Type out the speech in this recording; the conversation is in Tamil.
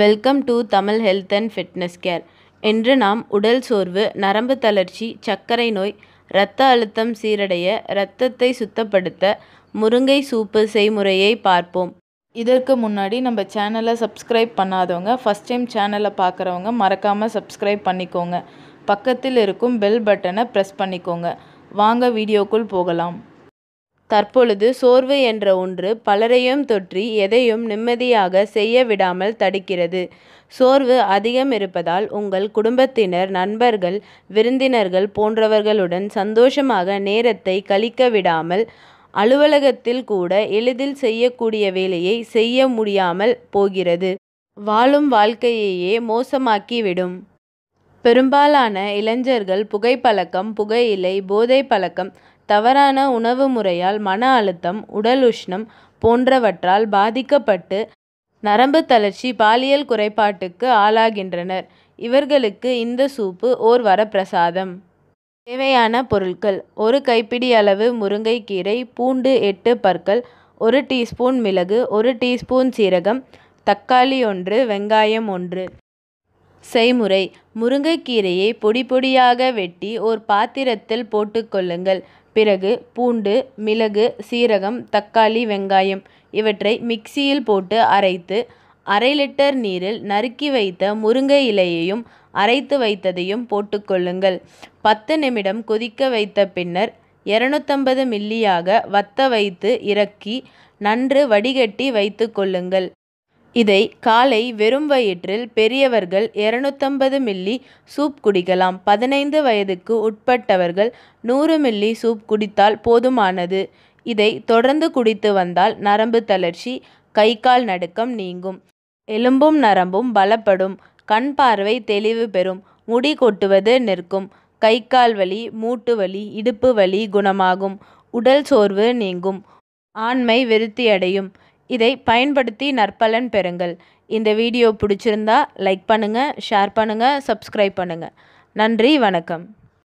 Welcome to Tamil health and fitness care இன்று நாம் உடல் சோர்வு நரம்பு தளர்ச்சி சர்க்கரை நோய் இரத்த அழுத்தம் சீரடைய இரத்தத்தை சுத்தப்படுத்த முருங்கை சூப்பு செய்முறையை பார்ப்போம். இதற்கு முன்னாடி நம்ம சேனலை சப்ஸ்கிரைப் பண்ணாதவங்க ஃபஸ்ட் டைம் சேனலை பார்க்குறவங்க மறக்காமல் சப்ஸ்கிரைப் பண்ணிக்கோங்க. பக்கத்தில் இருக்கும் பெல் பட்டனை ப்ரெஸ் பண்ணிக்கோங்க. வாங்க வீடியோக்குள் போகலாம். தற்பொழுது சோர்வு என்ற ஒன்று பலரையும் தொற்றி எதையும் நிம்மதியாக செய்ய விடாமல் தடுக்கிறது. சோர்வு அதிகம் இருப்பதால் உங்கள் குடும்பத்தினர் நண்பர்கள் விருந்தினர்கள் போன்றவர்களுடன் சந்தோஷமாக நேரத்தை கழிக்க விடாமல் அலுவலகத்தில் கூட எளிதில் செய்யக்கூடிய வேலையை செய்ய முடியாமல் போகிறது. வாழும் வாழ்க்கையையே மோசமாக்கிவிடும். பெரும்பாலான இளைஞர்கள் புகைப்பழக்கம் புகையிலை போதை பழக்கம் தவறான உணவு முறையால் மன அழுத்தம் உடல் உஷ்ணம் போன்றவற்றால் பாதிக்கப்பட்டு நரம்பு தளர்ச்சி பாலியல் குறைபாட்டுக்கு ஆளாகின்றனர். இவர்களுக்கு இந்த சூப்பு ஓர் வரப்பிரசாதம். தேவையான பொருட்கள் ஒரு கைப்பிடி அளவு முருங்கைக்கீரை பூண்டு எட்டு பற்கள் ஒரு டீஸ்பூன் மிளகு ஒரு டீஸ்பூன் சீரகம் தக்காளி ஒன்று வெங்காயம் ஒன்று. செய்முறை. முருங்கைக்கீரையை பொடி பொடியாக வெட்டி ஓர் பாத்திரத்தில் போட்டுக்கொள்ளுங்கள் பிறகு பூண்டு மிளகு சீரகம் தக்காளி வெங்காயம் இவற்றை மிக்சியில் போட்டு அரைத்து அரை லிட்டர் நீரில் நறுக்கி வைத்த முருங்கை இலையையும் அரைத்து வைத்ததையும் போட்டுக்கொள்ளுங்கள் பத்து நிமிடம் கொதிக்க வைத்த பின்னர் இரநூத்தம்பது மில்லியாக வத்த வைத்து இறக்கி நன்று வடிகட்டி வைத்து கொள்ளுங்கள். இதை காலை வெறும் வயிற்றில் பெரியவர்கள் இரநூத்தம்பது மில்லி சூப் குடிக்கலாம். பதினைந்து வயதுக்கு உட்பட்டவர்கள் நூறு மில்லி சூப் குடித்தால் போதுமானது. இதை தொடர்ந்து குடித்து வந்தால் நரம்பு தளர்ச்சி கை கால் நடுக்கம் நீங்கும். எலும்பும் நரம்பும் பலப்படும். கண் பார்வை தெளிவு பெறும். முடி கொட்டுவது நிற்கும். கை கால் வலி மூட்டு வலி இடுப்பு வலி குணமாகும். உடல் சோர்வு நீங்கும். ஆண்மை விருத்தியடையும். இதை பயன்படுத்தி நற்பலன் பெறுங்கள். இந்த வீடியோ பிடிச்சிருந்தா லைக் பண்ணுங்கள் ஷேர் பண்ணுங்கள் சப்ஸ்கிரைப் பண்ணுங்கள் நன்றி வணக்கம்.